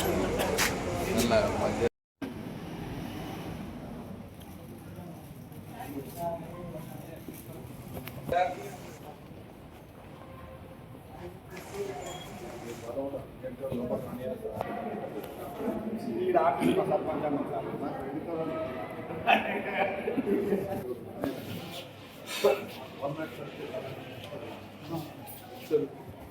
Sarpanch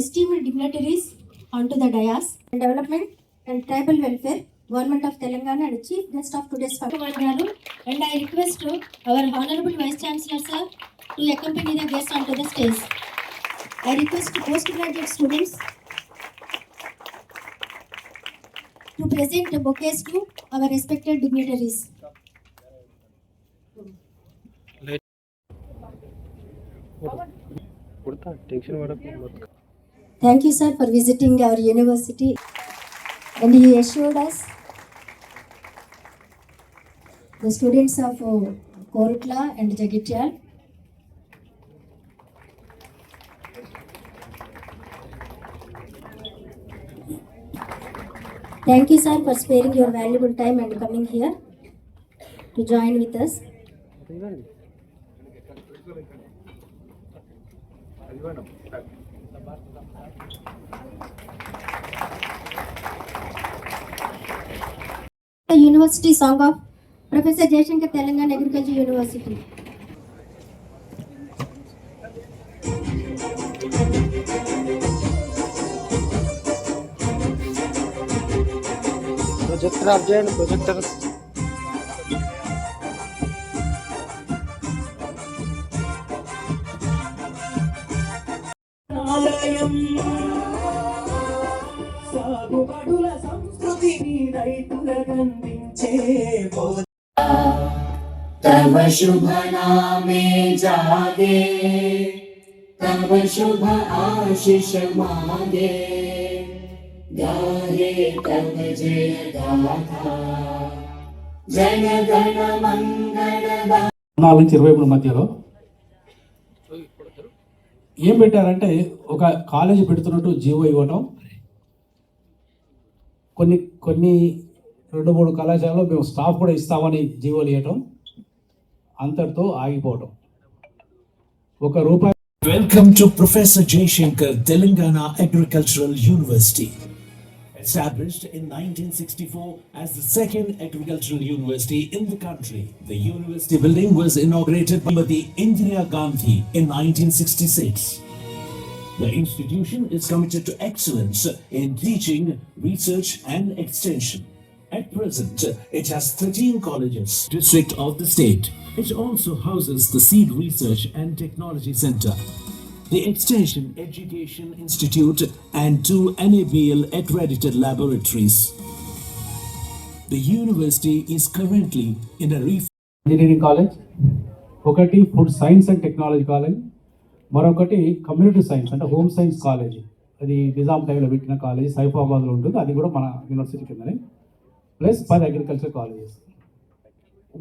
esteemed dignitaries onto the dais. and Development and Tribal Welfare, Government of Telangana and Chief Guest of today's function. And I request to our Honorable Vice Chancellor sir to accompany the guests onto the stage. I request postgraduate students to present the bouquets to our respected dignitaries. Kurta tension वाला मत Thank you, sir, for visiting our university. And he assured us, the students of uh, Korutla and Jagityal, Thank you, sir, for sparing your valuable time and coming here to join with us. Thank you. The University Song of Professor Jayashankar Telangana Agriculture University. Projector, Arjun, projector. तव शुभ नामे जागे तव शुभ आशीष मागे गाहे तव जय गाथा जन गण मंगल నాలుగు నుంచి ఇరవై మూడు మధ్యలో ఏం పెట్టారంటే ఒక కాలేజీ పెడుతున్నట్టు జీవో ఇవ్వటం కొన్ని కొన్ని రెండు మూడు కళాశాలలో మేము స్టాఫ్ కూడా ఇస్తామని జీవోలు ఇవ్వటం అంతటితో ఆగిపోవటం ఒక రూపాయి Welcome to Professor Jayshankar Telangana Agricultural University. Established in 1964 as the second agricultural university in the country, the university building was inaugurated by the Indira Gandhi in 1966. The institution is committed to excellence in teaching, research and extension. At present, it has 13 colleges, district of the state. It also houses the Seed Research and Technology Center, the Extension Education Institute, and two NABL accredited laboratories. The university is currently in a re engineering college ఒకటి food science and technology college మరొకటి community science అంటే home science college అది నిజాం టైంలో పెట్టిన college సైఫాబాద్లో ఉంటుంది అది కూడా మన యూనివర్సిటీ కిందనే ప్లస్ పది అగ్రికల్చర్ కాలేజెస్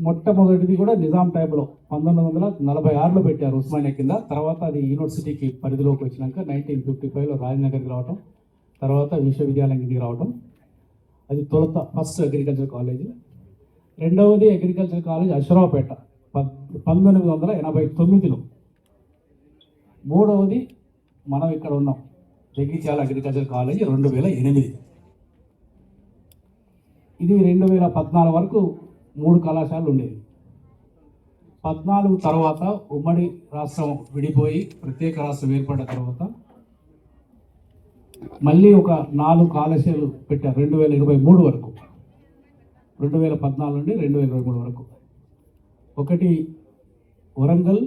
మొట్టమొదటిది కూడా నిజాం టైంలో పంతొమ్మిది వందల నలభై ఆరులో పెట్టారు ఉస్మానియా కింద తర్వాత అది యూనివర్సిటీకి పరిధిలోకి వచ్చినాక నైన్టీన్ ఫిఫ్టీ ఫైవ్లో రాజనగర్కి రావటం తర్వాత విశ్వవిద్యాలయం కిందకి రావటం అది తొలత ఫస్ట్ అగ్రికల్చర్ కాలేజ్ రెండవది అగ్రికల్చర్ కాలేజ్ అశ్వరావుపేట పంతొమ్మిది వందల ఎనభై తొమ్మిదిలో మూడవది మనం ఇక్కడ ఉన్నాం జగిత్యాల అగ్రికల్చర్ కాలేజీ రెండు వేల ఎనిమిది ఇది రెండు వేల పద్నాలుగు వరకు మూడు కళాశాలలు ఉండేవి పద్నాలుగు తర్వాత ఉమ్మడి రాష్ట్రం విడిపోయి ప్రత్యేక రాష్ట్రం ఏర్పడిన తర్వాత మళ్ళీ ఒక నాలుగు కళాశాలలు పెట్టారు రెండు వేల ఇరవై మూడు వరకు రెండు వేల పద్నాలుగు నుండి రెండు వేల ఇరవై మూడు వరకు ఒకటి వరంగల్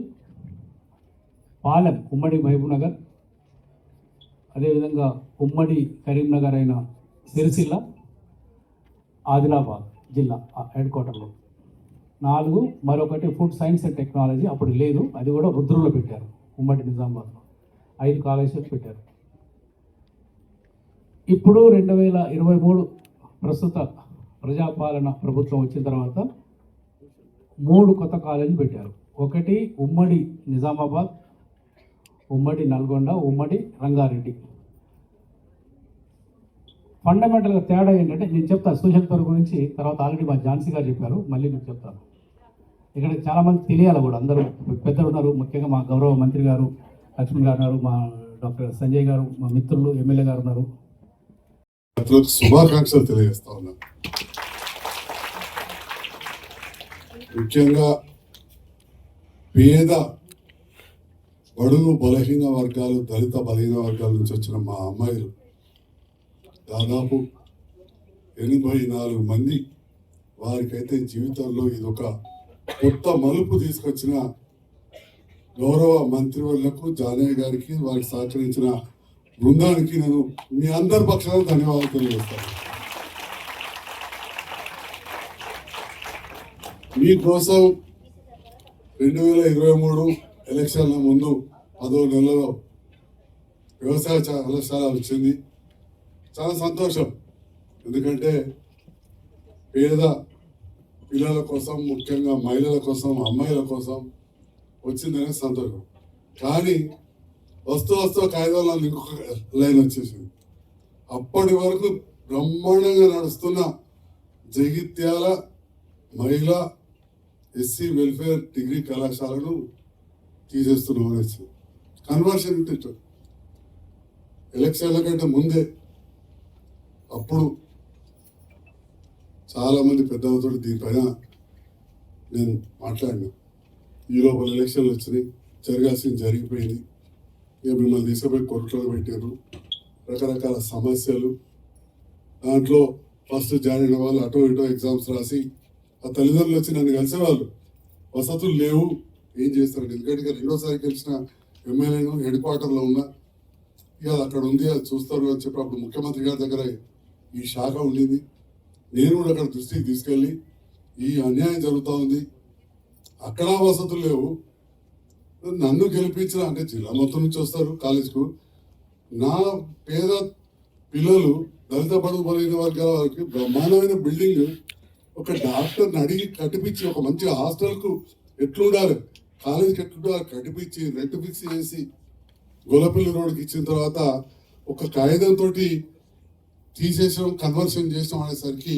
పాలెం ఉమ్మడి మహబూబ్నగర్ అదేవిధంగా ఉమ్మడి కరీంనగర్ అయిన సిరిసిల్లా ఆదిలాబాద్ జిల్లా హెడ్ క్వార్టర్లో నాలుగు మరొకటి ఫుడ్ సైన్స్ అండ్ టెక్నాలజీ అప్పుడు లేదు అది కూడా రుద్రులో పెట్టారు ఉమ్మడి నిజామాబాద్లో ఐదు కాలేజీలు పెట్టారు ఇప్పుడు రెండు వేల ఇరవై మూడు ప్రస్తుత ప్రజాపాలన ప్రభుత్వం వచ్చిన తర్వాత మూడు కొత్త కాలేజీలు పెట్టారు ఒకటి ఉమ్మడి నిజామాబాద్ ఉమ్మడి నల్గొండ ఉమ్మడి రంగారెడ్డి ఫండమెంటల్గా తేడా ఏంటంటే నేను చెప్తాను సోషల్ పవర్ గురించి తర్వాత ఆల్రెడీ మా ఝాన్సీ గారు చెప్పారు మళ్ళీ మీకు చెప్తాను ఇక్కడ చాలామంది తెలియాలి కూడా అందరూ పెద్దలు ఉన్నారు ముఖ్యంగా మా గౌరవ మంత్రి గారు లక్ష్మణ్ గారు ఉన్నారు మా డాక్టర్ సంజయ్ గారు మా మిత్రులు ఎమ్మెల్యే గారు ఉన్నారు శుభాకాంక్షలు తెలియజేస్తా ఉన్నా ముఖ్యంగా పేద బడుగు బలహీన వర్గాలు దళిత బలహీన వర్గాల నుంచి వచ్చిన మా అమ్మాయిలు దాదాపు ఎనభై నాలుగు మంది వారికైతే జీవితంలో ఇది ఒక కొత్త మలుపు తీసుకొచ్చిన గౌరవ మంత్రివర్లకు జానయ్య గారికి వారికి సహకరించిన బృందానికి నేను మీ అందరి పక్షాన ధన్యవాదాలు తెలియజేస్తాను మీకోసం రెండు వేల ఇరవై మూడు ఎలక్షన్ల ముందు పదో నెలలో వ్యవసాయ కళాశాల వచ్చింది చాలా సంతోషం ఎందుకంటే పేద పిల్లల కోసం ముఖ్యంగా మహిళల కోసం అమ్మాయిల కోసం వచ్చిందనే సంతోషం కానీ వస్తూ వస్తూ కాగితాల్లో ఇంకొక లైన్ వచ్చేసింది అప్పటి వరకు బ్రహ్మాండంగా నడుస్తున్న జగిత్యాల మహిళా ఎస్సీ వెల్ఫేర్ డిగ్రీ కళాశాలను తీసేస్తున్నాం అనేసి కన్వర్షన్ ఎలక్షన్ల కంటే ముందే అప్పుడు చాలామంది పెద్దలతో దీనిపైన నేను మాట్లాడిన ఈ లోపల ఎలక్షన్లు వచ్చినాయి జరగాల్సింది జరిగిపోయింది ఇక మిమ్మల్ని తీసుకుపోయి కొరటలు పెట్టారు రకరకాల సమస్యలు దాంట్లో ఫస్ట్ జాయిన్ అయిన వాళ్ళు అటో ఇటో ఎగ్జామ్స్ రాసి ఆ తల్లిదండ్రులు వచ్చి నన్ను కలిసేవాళ్ళు వసతులు లేవు ఏం చేస్తారు ఎందుకంటే రెండోసారి గెలిచిన ఎమ్మెల్యేను హెడ్ క్వార్టర్లో ఉన్నా ఇక అక్కడ ఉంది అది చూస్తారు అని చెప్పి అప్పుడు ముఖ్యమంత్రి గారి దగ్గర ఈ శాఖ ఉండింది నేను కూడా అక్కడ దృష్టికి తీసుకెళ్ళి ఈ అన్యాయం జరుగుతూ ఉంది అక్కడ వసతులు లేవు నన్ను గెలిపించిన అంటే జిల్లా మొత్తం నుంచి వస్తారు కాలేజ్కు నా పేద పిల్లలు దళిత పడుగు బలైన వర్గాల వారికి బ్రహ్మాండమైన బిల్డింగ్ ఒక డాక్టర్ని అడిగి కట్టిపించి ఒక మంచి హాస్టల్కు ఎట్లుండాలి కాలేజీకి ఎట్లుండాలి కట్టిపించి రెట్టిపించి చేసి గొల్లపల్లి రోడ్కి ఇచ్చిన తర్వాత ఒక కాగితంతో తీసేసాం కన్వర్షన్ చేసాం అనేసరికి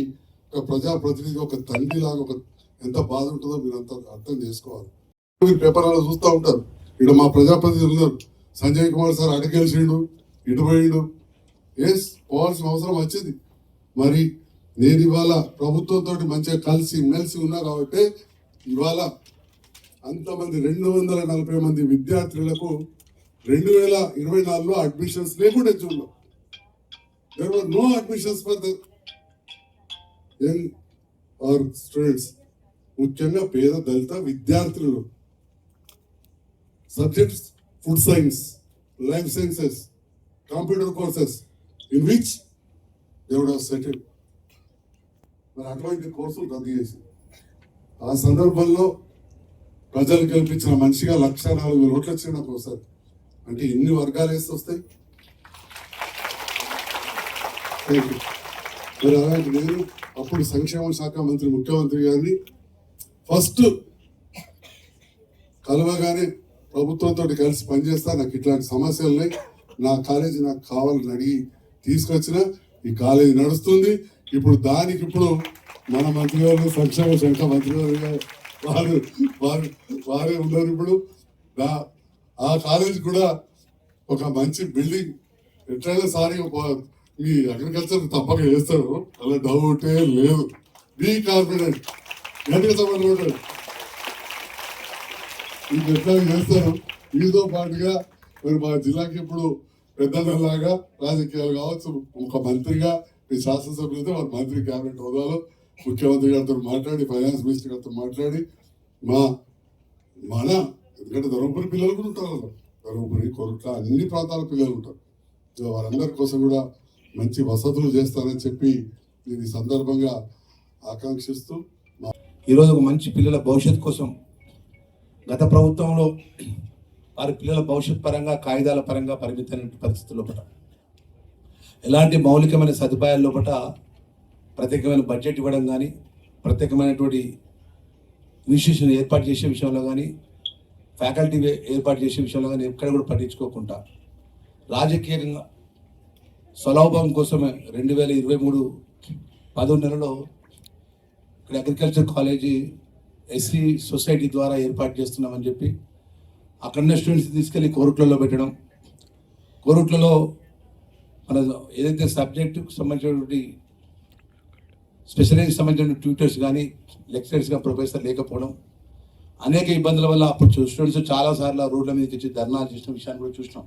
ఒక ప్రజాప్రతినిధి ఒక లాగా ఒక ఎంత బాధ ఉంటుందో మీరు అంత అర్థం చేసుకోవాలి మీరు అలా చూస్తూ ఉంటారు ఇటు మా ప్రజాప్రతినిధులు ఉన్నారు సంజయ్ కుమార్ సార్ అడిగేసిండు ఇటు పోయిండు ఎస్ పోవాల్సిన అవసరం వచ్చింది మరి నేను ఇవాళ ప్రభుత్వంతో మంచిగా కలిసి మెలిసి ఉన్నా కాబట్టి ఇవాళ అంతమంది రెండు వందల నలభై మంది విద్యార్థులకు రెండు వేల ఇరవై నాలుగులో అడ్మిషన్స్ లేకుండా చూడలేం There were no admissions for the young or students ముఖ్యంగా పేద దళిత విద్యార్థులు subjects food science life sciences computer courses in which దేవుడు సెటిల్ మరి అటువంటి కోర్సులు రద్దు చేసి ఆ సందర్భంలో ప్రజలు కల్పించిన మనిషిగా లక్ష నాలుగు ఓట్లు వచ్చిన ఒకసారి అంటే ఎన్ని వర్గాలు వేసి వస్తాయి అలాంటి నేను అప్పుడు సంక్షేమ శాఖ మంత్రి ముఖ్యమంత్రి గారిని ఫస్ట్ కలవగానే ప్రభుత్వంతో కలిసి పనిచేస్తా నాకు ఇట్లాంటి సమస్యలు ఉన్నాయి నా కాలేజీ నాకు కావాలని అడిగి తీసుకొచ్చిన ఈ కాలేజీ నడుస్తుంది ఇప్పుడు దానికి ఇప్పుడు మన మంత్రి గారు సంక్షేమ శాఖ మంత్రి గారు వారు వారు వారే ఉన్నారు ఇప్పుడు ఆ కాలేజీ కూడా ఒక మంచి బిల్డింగ్ ఎట్లయినా సారీ ఈ అగ్రికల్చర్ తప్పక చేస్తారు అలా డౌటే లేదు బీ కాన్ఫిడెంట్ గట్టిగా చెప్పండి ఎట్లా చేస్తారు వీటితో పాటుగా మరి మా జిల్లాకి ఇప్పుడు పెద్దలాగా రాజకీయాలు కావచ్చు ఒక మంత్రిగా మీ శాసనసభ్యులతో వారి మంత్రి క్యాబినెట్ హోదాలో ముఖ్యమంత్రి గారితో మాట్లాడి ఫైనాన్స్ మినిస్టర్ గారితో మాట్లాడి మా మన ఎందుకంటే ధర్మపురి పిల్లలు కూడా ఉంటారు ధర్మపురి కొరట అన్ని ప్రాంతాల పిల్లలు ఉంటారు వారందరి కోసం కూడా మంచి వసతులు చేస్తానని చెప్పి నేను ఈ సందర్భంగా ఆకాంక్షిస్తూ ఈరోజు ఒక మంచి పిల్లల భవిష్యత్ కోసం గత ప్రభుత్వంలో వారి పిల్లల భవిష్యత్ పరంగా కాగిదాల పరంగా పరిమితమైన పరిస్థితుల లోపల ఎలాంటి మౌలికమైన సదుపాయాల లోపల ప్రత్యేకమైన బడ్జెట్ ఇవ్వడం కానీ ప్రత్యేకమైనటువంటి ఇన్స్టిట్యూషన్ ఏర్పాటు చేసే విషయంలో కానీ ఫ్యాకల్టీ ఏర్పాటు చేసే విషయంలో కానీ ఎక్కడ కూడా పట్టించుకోకుండా రాజకీయంగా స్వలాభం కోసమే రెండు వేల ఇరవై మూడు పదో నెలలో ఇక్కడ అగ్రికల్చర్ కాలేజీ ఎస్సీ సొసైటీ ద్వారా ఏర్పాటు చేస్తున్నామని చెప్పి అక్కడ స్టూడెంట్స్ తీసుకెళ్ళి కోరుట్లలో పెట్టడం కోరుట్లలో మన ఏదైతే సబ్జెక్టుకు సంబంధించినటువంటి స్పెషలైజ్ సంబంధించిన ట్యూటర్స్ కానీ కానీ ప్రొఫెసర్ లేకపోవడం అనేక ఇబ్బందుల వల్ల అప్పుడు స్టూడెంట్స్ చాలాసార్లు రోడ్ల మీద తెచ్చి ధర్నాలు చేసిన విషయాన్ని కూడా చూసినాం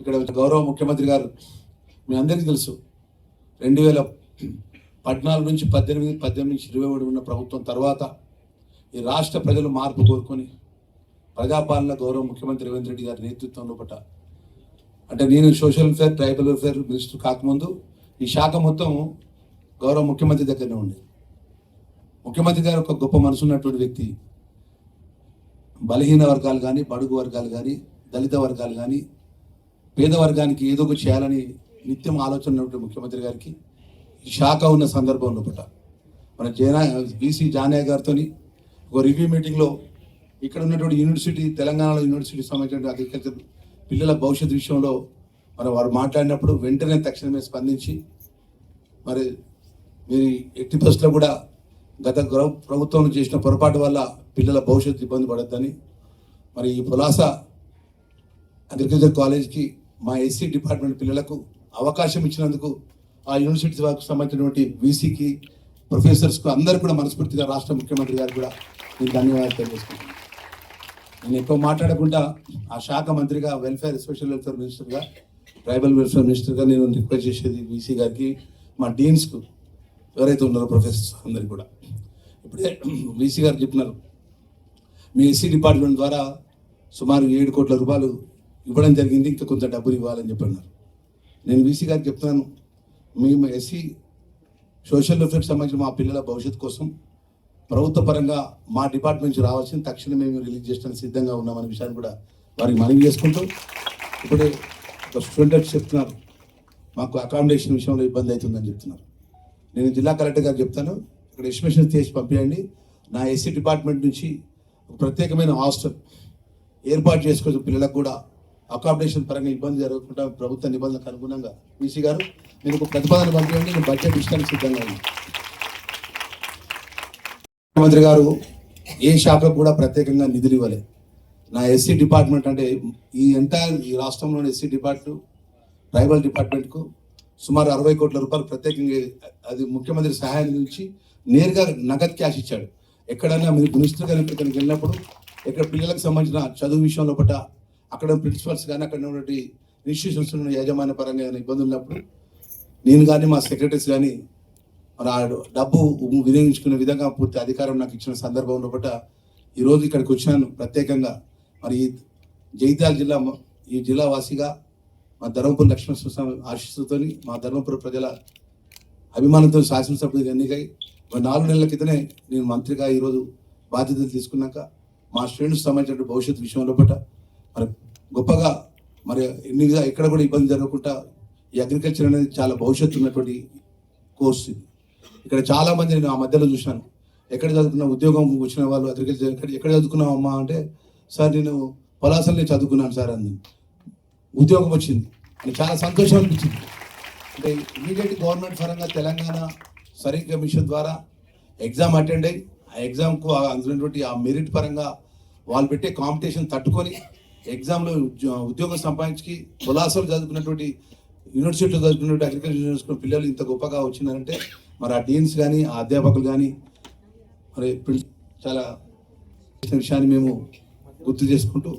ఇక్కడ గౌరవ ముఖ్యమంత్రి గారు మీ అందరికీ తెలుసు రెండు వేల పద్నాలుగు నుంచి పద్దెనిమిది పద్దెనిమిది నుంచి ఇరవై ఒకటి ఉన్న ప్రభుత్వం తర్వాత ఈ రాష్ట్ర ప్రజలు మార్పు కోరుకొని ప్రజాపాలన గౌరవ ముఖ్యమంత్రి రేవంత్ రెడ్డి గారి నేతృత్వంలో పట్ట అంటే నేను social welfare tribal welfare minister కాకముందు ఈ శాఖ మొత్తం గౌరవ ముఖ్యమంత్రి దగ్గరనే ఉండేది ముఖ్యమంత్రి గారు ఒక గొప్ప మనసు ఉన్నటువంటి వ్యక్తి బలహీన వర్గాలు కానీ బడుగు వర్గాలు కానీ దళిత వర్గాలు కానీ పేద వర్గానికి ఏదో ఒకటి చేయాలని నిత్యం ఆలోచన ఉన్నటువంటి ముఖ్యమంత్రి గారికి శాఖ ఉన్న సందర్భంలో పూట మన జనా బీసీ జానయ్య గారితో ఒక రివ్యూ మీటింగ్లో ఇక్కడ ఉన్నటువంటి యూనివర్సిటీ తెలంగాణలో యూనివర్సిటీ సంబంధించిన అగ్రికల్చర్ పిల్లల భవిష్యత్ విషయంలో మరి వారు మాట్లాడినప్పుడు వెంటనే తక్షణమే స్పందించి మరి మీరు ఎట్టి బస్సులో కూడా గత ప్రభుత్వం చేసిన పొరపాటు వల్ల పిల్లల భవిష్యత్తు ఇబ్బంది పడద్దని మరి ఈ పులాస అగ్రికల్చర్ కాలేజ్కి మా ఎస్సీ డిపార్ట్మెంట్ పిల్లలకు అవకాశం ఇచ్చినందుకు ఆ యూనివర్సిటీ సంబంధించినటువంటి వీసీకి ప్రొఫెసర్స్కు అందరు కూడా మనస్ఫూర్తిగా రాష్ట్ర ముఖ్యమంత్రి గారు కూడా నేను ధన్యవాదాలు తెలియజేసుకుంటున్నాను నేను ఎక్కువ మాట్లాడకుండా ఆ శాఖ మంత్రిగా వెల్ఫేర్ స్పెషల్ వెల్ఫేర్ మినిస్టర్గా ట్రైబల్ వెల్ఫేర్ మినిస్టర్గా నేను రిక్వెస్ట్ చేసేది వీసీ గారికి మా డీన్స్కు ఎవరైతే ఉన్నారో ప్రొఫెసర్స్ అందరికి కూడా ఇప్పుడే వీసీ గారు చెప్పినారు మీ ఎస్సీ డిపార్ట్మెంట్ ద్వారా సుమారు ఏడు కోట్ల రూపాయలు ఇవ్వడం జరిగింది ఇంకా కొంత డబ్బులు ఇవ్వాలని చెప్పన్నారు నేను బీసీ గారికి చెప్తాను మేము ఎస్సీ సోషల్ వెల్ఫేర్ సంబంధించిన మా పిల్లల భవిష్యత్తు కోసం ప్రభుత్వ పరంగా మా డిపార్ట్మెంట్ నుంచి రావాల్సిన తక్షణమే మేము రిలీజ్ చేయడానికి సిద్ధంగా ఉన్నామనే విషయాన్ని కూడా వారికి మనవి చేసుకుంటూ ఇప్పుడే ఒక స్టూడెంట్ చెప్తున్నారు మాకు అకామిడేషన్ విషయంలో ఇబ్బంది అవుతుందని చెప్తున్నారు నేను జిల్లా కలెక్టర్ గారు చెప్తాను ఇక్కడ ఎస్టిమేషన్ చేసి పంపించండి నా ఎస్సీ డిపార్ట్మెంట్ నుంచి ప్రత్యేకమైన హాస్టల్ ఏర్పాటు చేసుకోవచ్చు పిల్లలకు కూడా అకామిడేషన్ పరంగా ఇబ్బంది జరగకుండా ప్రభుత్వ నిబంధనలకు అనుగుణంగా బీసీ గారు మీరు ఒక ప్రతిపాదన పంపించండి నేను బడ్జెట్ ఇష్టానికి సిద్ధంగా ఉన్నాను ముఖ్యమంత్రి గారు ఏ శాఖకు కూడా ప్రత్యేకంగా నిధులు ఇవ్వలేదు నా ఎస్సీ డిపార్ట్మెంట్ అంటే ఈ ఎంటైర్ ఈ రాష్ట్రంలోని ఎస్సీ డిపార్ట్మెంట్ ట్రైబల్ డిపార్ట్మెంట్కు సుమారు అరవై కోట్ల రూపాయలు ప్రత్యేకంగా అది ముఖ్యమంత్రి సహాయం నుంచి నేరుగా నగదు క్యాష్ ఇచ్చాడు ఎక్కడైనా మీరు మినిస్టర్ గారి వెళ్ళినప్పుడు ఇక్కడ పిల్లలకు సంబంధించిన చదువు విషయంలో పట్ట అక్కడ ప్రిన్సిపల్స్ కానీ అక్కడ ఉన్నటువంటి ఇన్స్టిట్యూషన్స్ ఉన్న యాజమాన్య పరంగా ఇబ్బంది ఇబ్బందులు ఉన్నప్పుడు నేను కానీ మా సెక్రటరీస్ కానీ మన డబ్బు వినియోగించుకునే విధంగా పూర్తి అధికారం నాకు ఇచ్చిన సందర్భంలో బట్ట ఈరోజు ఇక్కడికి వచ్చినాను ప్రత్యేకంగా మరి జైతాల్ జిల్లా ఈ జిల్లా వాసిగా మా ధర్మపురం స్వామి ఆశీస్సుతో మా ధర్మపురం ప్రజల అభిమానంతో శాసనసభ్యులు ఎన్నికై మరి నాలుగు నెలల క్రితమే నేను మంత్రిగా ఈరోజు బాధ్యతలు తీసుకున్నాక మా శ్రేణుకు సంబంధించిన భవిష్యత్ విషయంలో పట్ల మరి గొప్పగా మరి ఎన్ని ఎక్కడ కూడా ఇబ్బంది జరగకుండా ఈ అగ్రికల్చర్ అనేది చాలా భవిష్యత్తు ఉన్నటువంటి కోర్స్ ఇది ఇక్కడ చాలామంది నేను ఆ మధ్యలో చూశాను ఎక్కడ చదువుకున్న ఉద్యోగం వచ్చిన వాళ్ళు అగ్రికల్చర్ ఎక్కడ ఎక్కడ చదువుకున్నావు అమ్మా అంటే సార్ నేను పలాసల్ని చదువుకున్నాను సార్ అని ఉద్యోగం వచ్చింది అని చాలా సంతోషం అనిపించింది అంటే ఇమీడియట్ గవర్నమెంట్ పరంగా తెలంగాణ సరీ కమిషన్ ద్వారా ఎగ్జామ్ అటెండ్ అయ్యి ఆ ఎగ్జామ్కు అందులో ఆ మెరిట్ పరంగా వాళ్ళు పెట్టే కాంపిటీషన్ తట్టుకొని ఎగ్జామ్లో ఉద్యోగం సంపాదించి కులాసలు చదువుకున్నటువంటి యూనివర్సిటీలో చదువుకున్నటువంటి అగ్రికల్చర్ యూనివర్సిటీ పిల్లలు ఇంత గొప్పగా వచ్చిందంటే మరి ఆ డీన్స్ కానీ ఆ అధ్యాపకులు కానీ మరి చాలా విషయాన్ని మేము గుర్తు చేసుకుంటూ